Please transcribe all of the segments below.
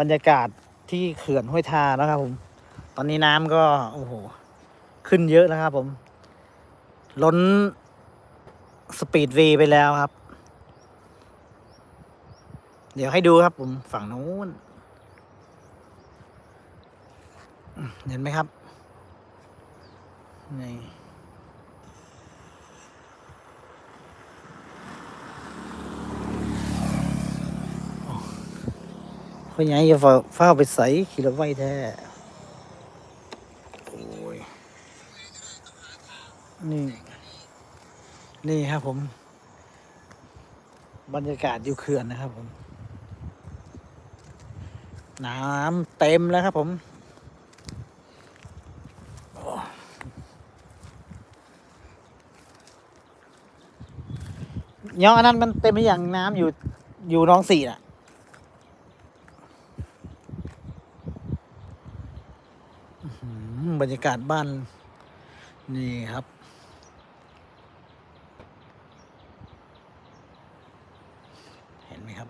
บรรยากาศที่เขื่อนห้วยทานะครับผม ตอนนี้น้ำก็โอ้โหขึ้นเยอะนะครับผม ล้นสปีดวย์ไปแล้วครับ เดี๋ยวให้ดูครับผมฝั่งนู้น เห็นไหมครับ นี่ พราะยังจะฝ้าเฝ้าไปใส่ขี่รถไว้แท้โอ้ยนี่ นี่ครับผม บรรยากาศอยู่เขื่อนนะครับผม น้ำเต็มแล้วครับผมโอ้ย้อนอันนั้นมันเต็มไปอย่างน้ำอยู่อยู่น้องสี่น่ะ อืมบ รรยากาศบ้าน นี่ครับ เห็นไหมครับ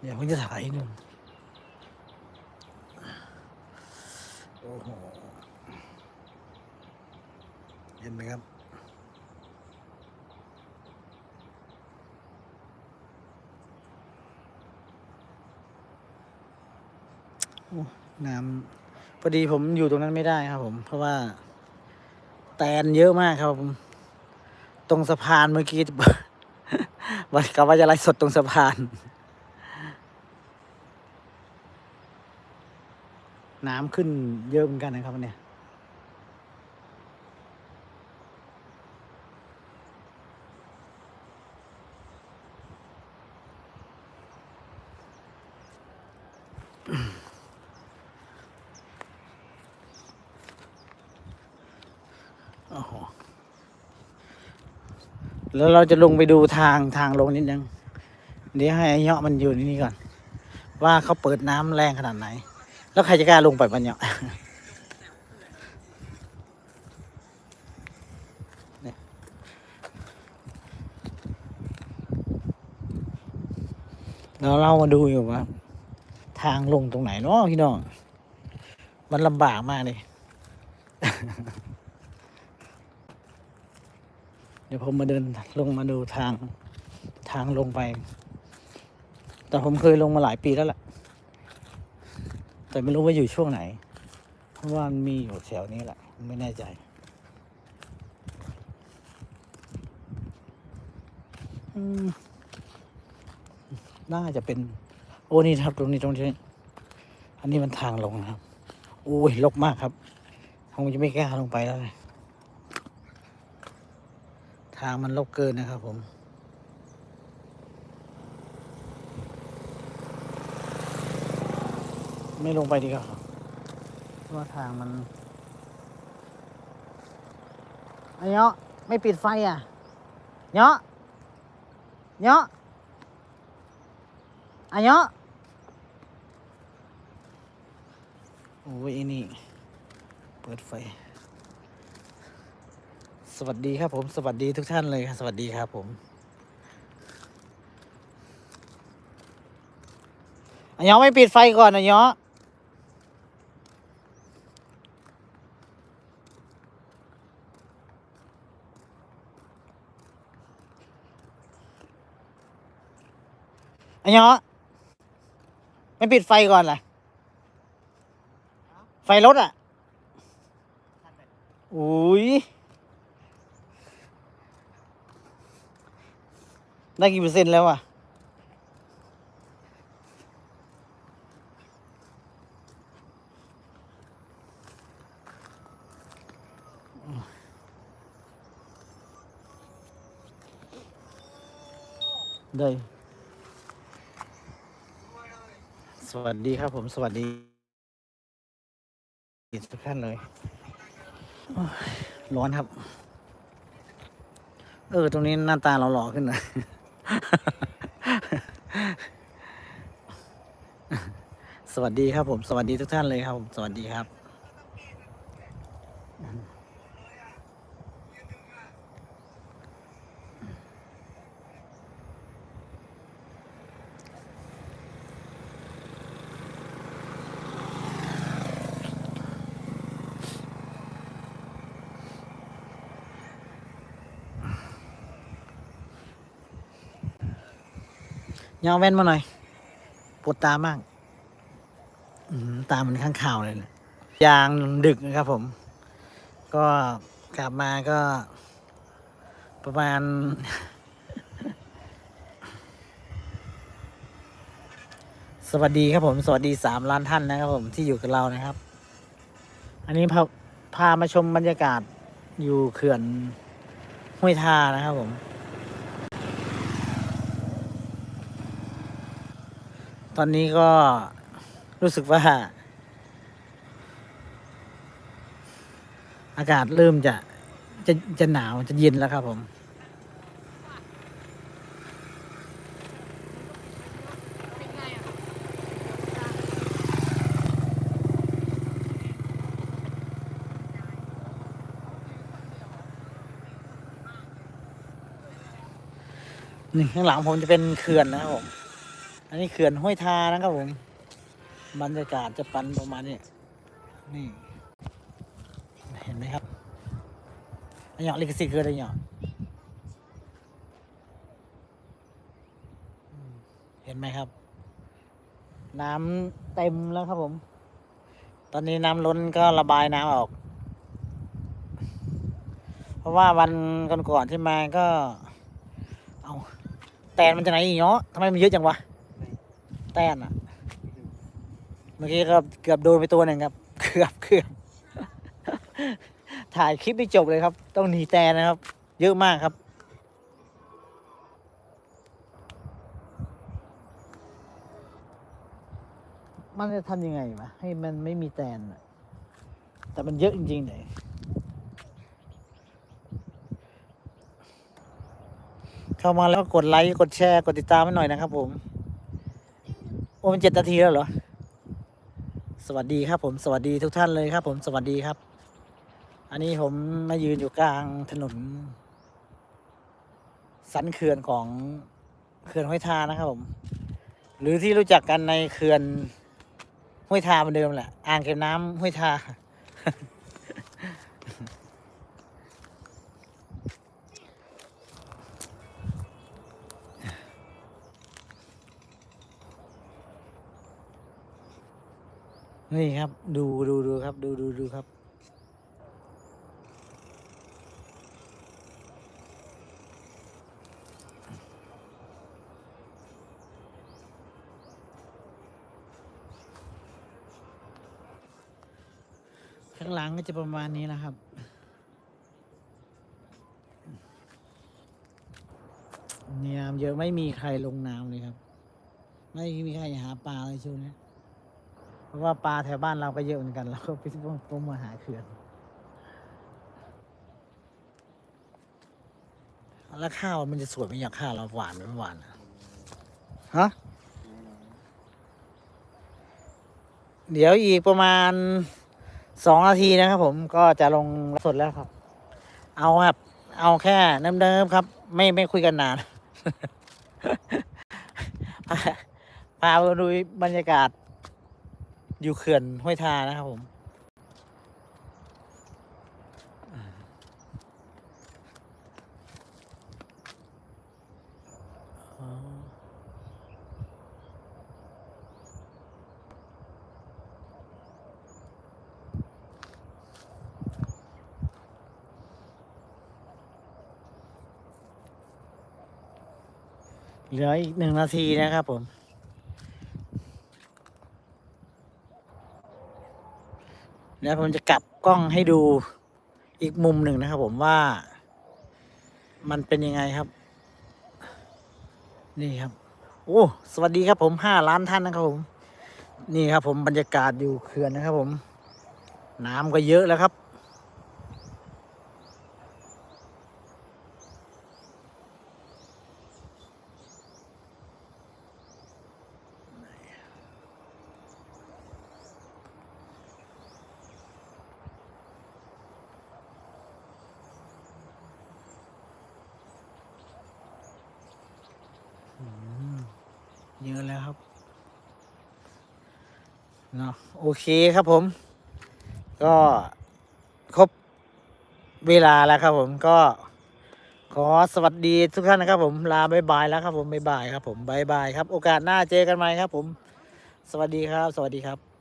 เดี๋ยวผมจะถ่ายให้ดูโอ้โห เห็นไหมครับโอ้ น้ำพอดีผมอยู่ตรงนั้นไม่ได้ครับ ผม เพราะว่าแตนเยอะมากครับผม ตรงสะพานเมื่อกี้วันกับว่าจะไล่สดตรงสะพาน น้ำขึ้นเยอะเหมือนกันนะครับเนี่ยโอ้โห แล้วเราจะลงไปดูทางทางลงนิดนึง เดี๋ยวให้ไอ้เหาะมันอยู่นนี่ก่อน ว่าเขาเปิดน้ำแรงขนาดไหน แล้วใครจะกล้าลงไปปันเหาะเนี่ยแล้วเรามาดูอยู่ว่า ทางลงตรงไหนเนาะพี่น้อง มันลำบากมากเลย เดี๋ยวผมมาเดินลงมาดูทางทางลงไป แต่ผมเคยลงมาหลายปีแล้วแหละ แต่ไม่รู้ว่าอยู่ช่วงไหน เพราะว่ามันมีอยู่แถวนี้แหละ ไม่แน่ใจน่าจะเป็น โอ้นี่ครับตรงนี้ตรงนี้อันนี้มันทางลงนะครับโอ้ยลกมากครับคงจะไม่กล้าลงไปแล้วเลยางมันลกเกินนะครับผม ไม่ลงไปดีกว่าเพราะว่าทางมันไอ้เนาะไม่ปิดไฟอะเนาะเนาะไอ้เนาะโอ้ยอ้นี่ เปิดไฟ สวัสดีครับผม สวัสดีทุกท่านเลยครับสวัสดีครับผม อันยองไม่ปิดไฟก่อนอันยองอันยองไม่ปิดไฟก่อนล่ะ ไฟรถอะ อุ้ย ได้กี่เปอร์เซ็นต์แล้วอะ ได้ สวัสดีครับผม สวัสดีทุกท่านเลย ร้อนครับ เออ ตรงนี้หน้าตาเราหล่อขึ้นนะ สวัสดีครับผม สวัสดีทุกท่านเลยครับผม สวัสดีครับ ยาวแว่นมาหน่อย ปวดตามากตาเหมันข้างข่าวเลยนะยางดึกนะครับผม ก็กลับมาก็ ประมาณ สวัสดีครับผม สวัสดีสามล้านท่านนะครับผมที่อยู่กับเรานะครับ อันนี้พาพามาชมบรรยากาศอยู่เขื่อนห้วยทานะครับผม ตอนนี้ก็รู้สึกว่า อากาศเริ่มจะจะจะหนาวจะเย็นแล้วครับผมนี่ข้างหลังผมจะเป็นเขื่อนนะครับผม อันนี้เขื่อนห้วยทานะครับผมบรรยากาศจะปันประมาณนี้นี่ เห็นไหมครับอันนี้ลิขสิทธิ์คืออะไรเนี่ยอืมเห็นไหมครับ น้ำเต็มแล้วครับผม ตอนนี้น้ำล้นก็ระบายน้ำออก เพราะว่าวันก่อนๆที่มาก็ เอาแตนมันจะไหนอีกเนาะทำไมมันเยอะจังวะ แตนอะเมื่อกี้ก็เกือบโดนไปตัวหนึ่งครับ เกือบเกือบถ่ายคลิปไม่จบเลยครับ ต้องหนีแตนนะครับ เยอะมากครับมันจะทำยังไงวะให้มันไม่มีแตนอะแต่มันเยอะจริงๆเลยเข้ามาแล้วกดไลค์ กดแชร์ กดติดตามให้หน่อยนะครับผม โอ้มันเจ็ดนาทีแล้วเหรอ สวัสดีครับ ผมสวัสดีทุกท่านเลยครับ ผมสวัสดีครับ อันนี้ผมมายืนอยู่กลางถนน สันเขื่อนของเขื่อนห้วยทานะครับ ผม หรือที่รู้จักกันในเขื่อนห้วยทาเหมือนเดิมแหละอ่างเก็บน้ำห้วยทา นี่ครับ ดูดูดูครับ ดูดูดูครับข้างหลังก็จะประมาณนี้นะครับนี่ยเยอะไม่มีใครลงน้ำเลยครับ ไม่มีใครหาปลาเลยช่วงนี้ ราะว่าปลาแถวบ้านเราก็เยอะเหมือนกันเราก็ไปต้องมาหาเขื่อนแล้วข้าวมันจะสวยไหมอย่างข้าวเราหวานไหมไม่หวานอะฮะเดี๋ยวอีกประมาณสองนาทีนะครับผมก็จะลงสดแล้วครับ เอาครับ เอาแค่เดิมๆครับ ไม่ไม่คุยกันนานพาไปดูบรรยากาศ อยู่เขื่อนห้วยทานะครับผมเหลืออีกหนึ่งนาทีนะครับผม แล้วผมจะกลับกล้องให้ดูอีกมุมหนึ่งนะครับ ผมว่า มันเป็นยังไงครับ นี่ครับ โอ้สวัสดีครับ ผมห้าล้านท่านนะครับผม นี่ครับ ผมบรรยากาศอยู่เขื่อนนะครับ ผม น้ำก็เยอะแล้วครับ เยอะแล้วครับเนาะโอเคครับผม ก็ครบเวลาแล้วครับผมก็ขอสวัสดีทุกท่านนะครับ ผมลาบายบายแล้วครับผมบายบายครับผมบายบายครับ โอกาสหน้าเจอกันใหม่ครับ ผม สวัสดีครับ สวัสดีครับ